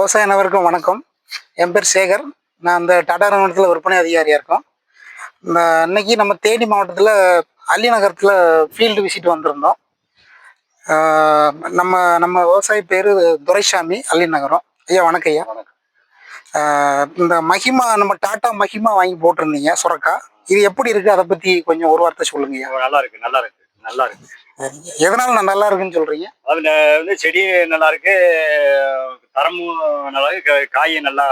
விவசாய நபருக்கும் வணக்கம். என் பேர் சேகர். நான் அந்த டாடா நிறுவனத்தில் விற்பனை அதிகாரியாக இருக்கோம். இந்த அன்னைக்கு நம்ம தேனி மாவட்டத்தில் அள்ளிநகரத்தில் ஃபீல்டு விசிட் வந்திருந்தோம். நம்ம நம்ம விவசாயி பேர் துரைசாமி அள்ளிநகரம் ஐயா வணக்கம் ஐயா. இந்த மஹிமா நம்ம டாட்டா மஹிமா வாங்கி போட்டிருந்தீங்க சுரக்கா. இது எப்படி இருக்குது அதை பற்றி கொஞ்சம் ஒரு வார்த்தை சொல்லுங்க நல்லா இருக்கு நல்லா இருக்கு நல்லா இருக்கு. எதனால் நான் நல்லா இருக்குன்னு சொல்கிறீங்க அதுல வந்து செடி நல்லா இருக்கு தரமும் நல்லா இருக்கு கா- காயும் நல்லா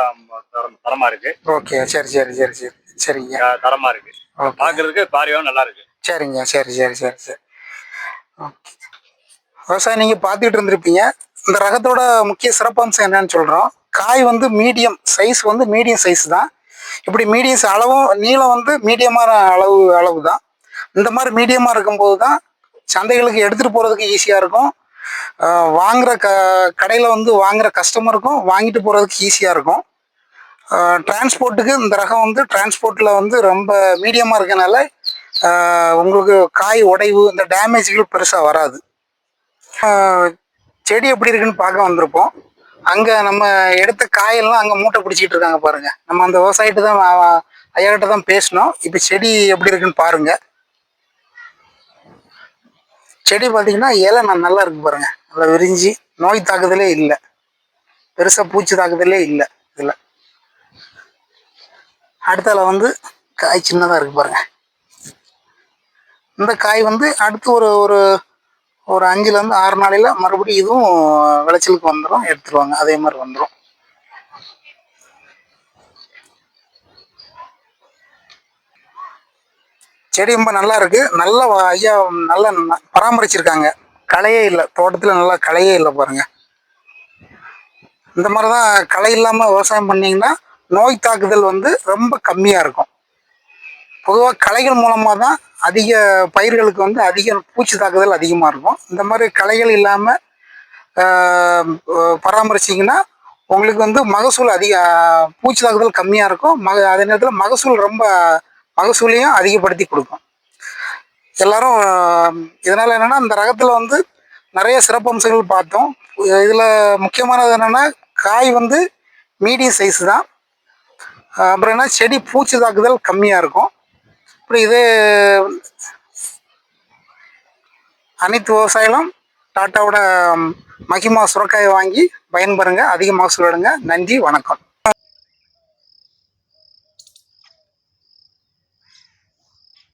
தரம் தரமா இருக்கு. ஓகே சரி சரி சரி சரி. சரிங்க. தரமா இருக்கு. பாக்குறதுக்கு பார்வையும் நல்லா இருக்கு. சரிங்க சரி சரி சரி சரி. ஓகே. விவசாயம் நீங்கள் பார்த்துக்கிட்டு இருந்திருப்பீங்க. இந்த ரகத்தோட முக்கிய சிறப்பம்சம் என்னன்னு சொல்கிறோம் காய் வந்து மீடியம் சைஸ் வந்து மீடியம் சைஸ் தான். இப்படி மீடியம் அளவும் நீளம் வந்து மீடியமான அளவு அளவு தான் இந்த மாதிரி மீடியமாக இருக்கும்போது தான் சந்தைகளுக்கு எடுத்துகிட்டு போகிறதுக்கு ஈஸியாக இருக்கும். ஆஹ் வாங்குற க கடையில் வந்து வாங்குற கஸ்டமருக்கும் வாங்கிட்டு போகிறதுக்கு ஈஸியாக இருக்கும். டிரான்ஸ்போர்ட்டுக்கு இந்த ரகம் வந்து டிரான்ஸ்போர்ட்டில் வந்து ரொம்ப மீடியமாக இருக்கனால உங்களுக்கு காய் உடைவு இந்த டேமேஜ்கள் பெருசாக வராது. செடி எப்படி இருக்குன்னு பார்க்க வந்திருப்போம். அங்கே நம்ம எடுத்த காயெல்லாம் அங்கே மூட்டை பிடிச்சிக்கிட்டு இருக்காங்க பாருங்கள் நம்ம அந்த விவசாயிட்டு தான் அவ- தான் பேசினோம். இப்போ செடி எப்படி இருக்குன்னு பாருங்கள் செடி பார்த்தீங்கன்னா இலை நான் நல்லா இருக்கு பாருங்க. நல்லா விரிஞ்சு நோய் தாக்குதலே இல்லை. பெருசாக பூச்சி தாக்குதலே இல்லை இதில். அடுத்தால வந்து காய் சின்னதாக இருக்கு பாருங்க. இந்த காய் வந்து அடுத்து ஒரு ஒரு ஒரு அஞ்சுலேருந்து ஆறு நாளையில் மறுபடியும் இதுவும் விளைச்சலுக்கு வந்துடும் எடுத்துருவாங்க. அதே மாதிரி வந்துடும் செடி ரொம்ப நல்லா இருக்கு. நல்ல ஐயா நல்லா பராமரிச்சிருக்காங்க. களையே இல்லை. தோட்டத்தில் நல்லா களையே இல்லை பாருங்க. இந்த மாதிரி தான் களை இல்லாமல் விவசாயம் பண்ணிங்கன்னா நோய் தாக்குதல் வந்து ரொம்ப கம்மியாக இருக்கும். பொதுவாக களைகள் மூலமாக தான் அதிக பயிர்களுக்கு வந்து அதிக பூச்சி தாக்குதல் அதிகமாக இருக்கும். இந்த மாதிரி களைகள் இல்லாமல் பராமரிச்சிங்கன்னா உங்களுக்கு வந்து மகசூல் அதிக பூச்சி தாக்குதல் கம்மியாக இருக்கும். மக அதே நேரத்தில் மகசூல் ரொம்ப மகசூலையும் அதிகப்படுத்தி கொடுக்கும். எல்லாரும் இதனால் என்னென்னா இந்த ரகத்தில் வந்து நிறைய சிறப்பம்சங்கள் பார்த்தோம். இதில் முக்கியமானது என்னென்னா காய் வந்து மீடியம் சைஸ் தான். அப்புறம் என்ன செடி பூச்சி தாக்குதல் கம்மியாக இருக்கும். இப்படி இது அனைத்து விவசாயிகளும் டாட்டாவோட மகிமா சுரக்காயை வாங்கி பயன்பெறுங்க. அதிக மகசூல் எடுங்க நன்றி வணக்கம்.